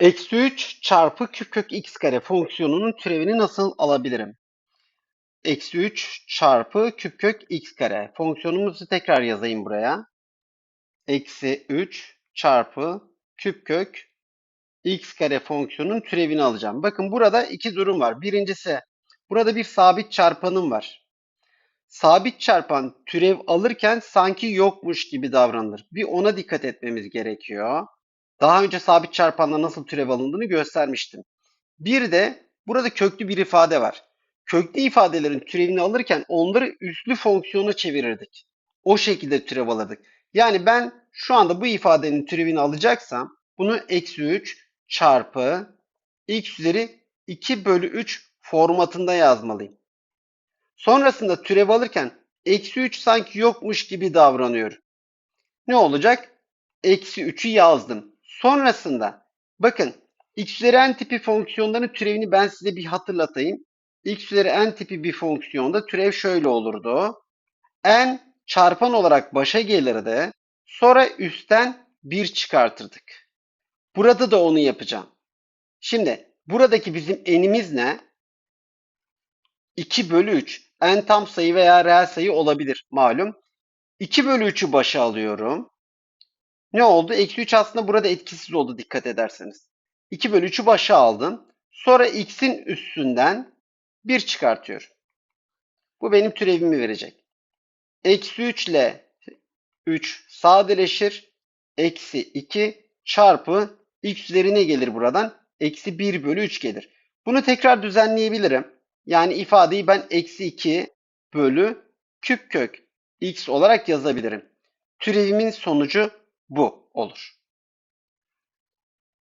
Eksi 3 çarpı küp kök x kare fonksiyonunun türevini nasıl alabilirim? Eksi 3 çarpı küp kök x kare. Fonksiyonumuzu tekrar yazayım buraya. Eksi 3 çarpı küp kök x kare fonksiyonun türevini alacağım. Bakın burada iki durum var. Birincisi burada bir sabit çarpanım var. Sabit çarpan türev alırken sanki yokmuş gibi davranılır. Bir ona dikkat etmemiz gerekiyor. Daha önce sabit çarpanla nasıl türev alındığını göstermiştim. Bir de burada köklü bir ifade var. Köklü ifadelerin türevini alırken onları üslü fonksiyona çevirirdik. O şekilde türev alırdık. Yani ben şu anda bu ifadenin türevini alacaksam bunu eksi 3 çarpı x üzeri 2 bölü 3 formatında yazmalıyım. Sonrasında türev alırken eksi 3 sanki yokmuş gibi davranıyor. Ne olacak? Eksi 3'ü yazdım. Sonrasında bakın x üzeri n tipi fonksiyonların türevini ben size bir hatırlatayım. x üzeri n tipi bir fonksiyonda türev şöyle olurdu. n çarpan olarak başa gelirdi. Sonra üstten 1 çıkartırdık. Burada da onu yapacağım. Şimdi buradaki bizim n'imiz ne? 2 bölü 3. n tam sayı veya reel sayı olabilir malum. 2 bölü 3'ü başa alıyorum. Ne oldu? Eksi 3 aslında burada etkisiz oldu dikkat ederseniz. 2 bölü 3'ü başa aldım. Sonra x'in üstünden 1 çıkartıyor. Bu benim türevimi verecek. Eksi 3 ile 3 sadeleşir. Eksi 2 çarpı x üzerine gelir buradan. Eksi 1 bölü 3 gelir. Bunu tekrar düzenleyebilirim. Yani ifadeyi ben eksi 2 bölü küp kök x olarak yazabilirim. Türevimin sonucu bu olur.